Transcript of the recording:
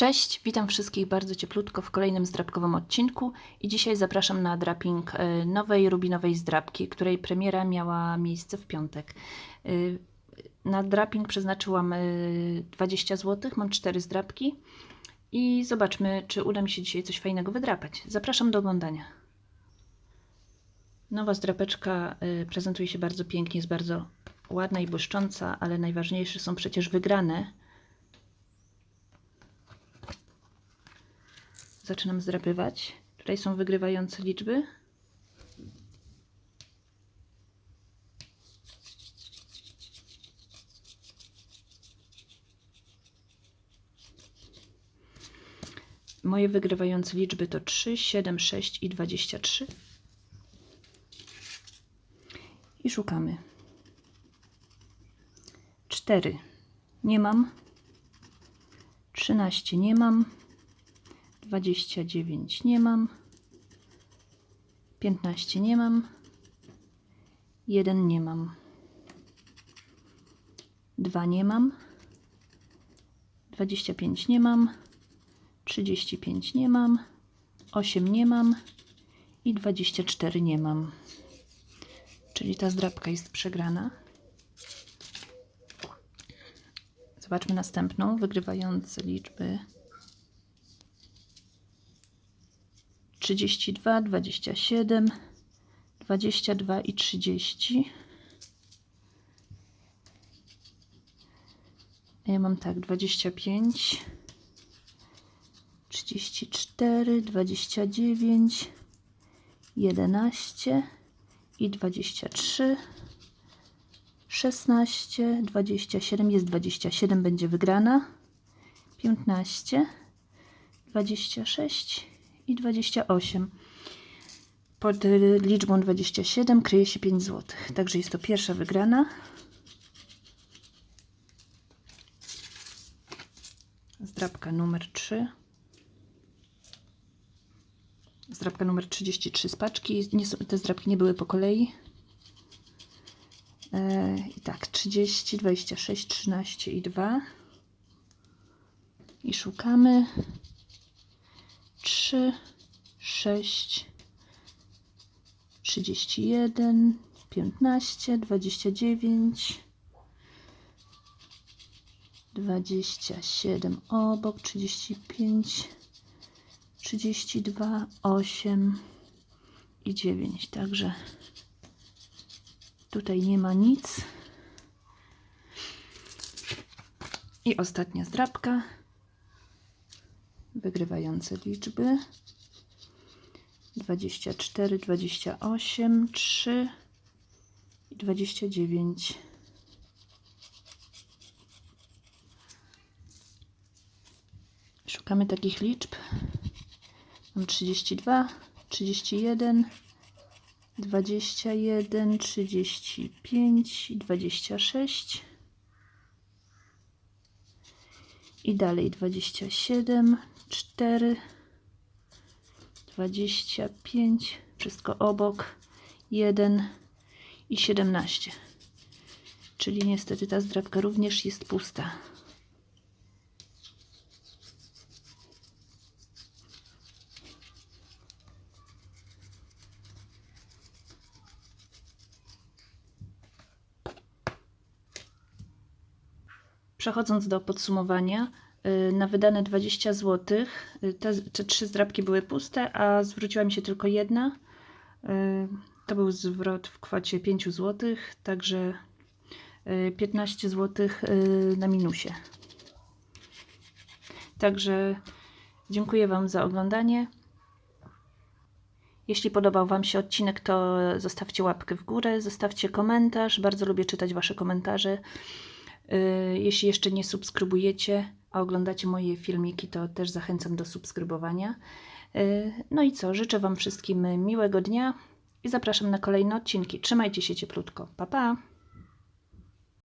Cześć, witam wszystkich bardzo cieplutko w kolejnym zdrabkowym odcinku i dzisiaj zapraszam na draping e, nowej rubinowej zdrabki, której premiera miała miejsce w piątek. E, Na draping przeznaczyłam e, 20 zł, mam 4 zdrabki i zobaczmy, czy uda mi się dzisiaj coś fajnego wydrapać. Zapraszam do oglądania. Nowa zdrapeczka e, prezentuje się bardzo pięknie, jest bardzo ładna i błyszcząca, ale najważniejsze są przecież wygrane. Zaczynam zdrapywać. Tutaj są wygrywające liczby. Moje wygrywające liczby to 3, 7, 6 i 23. I szukamy. 4. Nie mam. 13 nie mam. 29 nie mam. 15 nie mam. 1 nie mam. 2 nie mam. 25 nie mam. 35 nie mam. 8 nie mam. I 24 nie mam. Czyli ta zdrabka jest przegrana. Zobaczmy następną, wygrywające liczby 32, 27, 22 i 30. A Ja mam tak 25, 34, 29, 11 i 23. 16, 27 jest 27, będzie wygrana. 15, 26 i 28. Pod y, liczbą 27 kryje się 5 zł. Także jest to pierwsza wygrana. Zdrabka numer 3. Zdrabka numer 33 z paczki. Nie, te zdrabki nie były po kolei. E, I tak, 30, 26, 13 i 2. I szukamy. 3, 6, 31, 15, 29, 27 obok, 35, 32, 8 i 9. Także tutaj nie ma nic. I ostatnia zdrabka wygrywające liczby 24, 28, 3 i 29. Szukamy takich liczb. Mam 32, 31, 21, 35 i 26. I dalej 27, 4, 25, wszystko obok, 1 i 17. Czyli niestety ta zdrabka również jest pusta. Przechodząc do podsumowania, y, na wydane 20 zł y, te, te trzy zdrabki były puste, a zwróciła mi się tylko jedna. Y, To był zwrot w kwocie 5 zł, także y, 15 zł na minusie. Także dziękuję Wam za oglądanie. Jeśli podobał Wam się odcinek, to zostawcie łapkę w górę, zostawcie komentarz. Bardzo lubię czytać Wasze komentarze. Y, Jeśli jeszcze nie subskrybujecie, a oglądacie moje filmiki, to też zachęcam do subskrybowania. Y, No i co, życzę Wam wszystkim miłego dnia i zapraszam na kolejne odcinki. Trzymajcie się cieplutko. Pa, pa!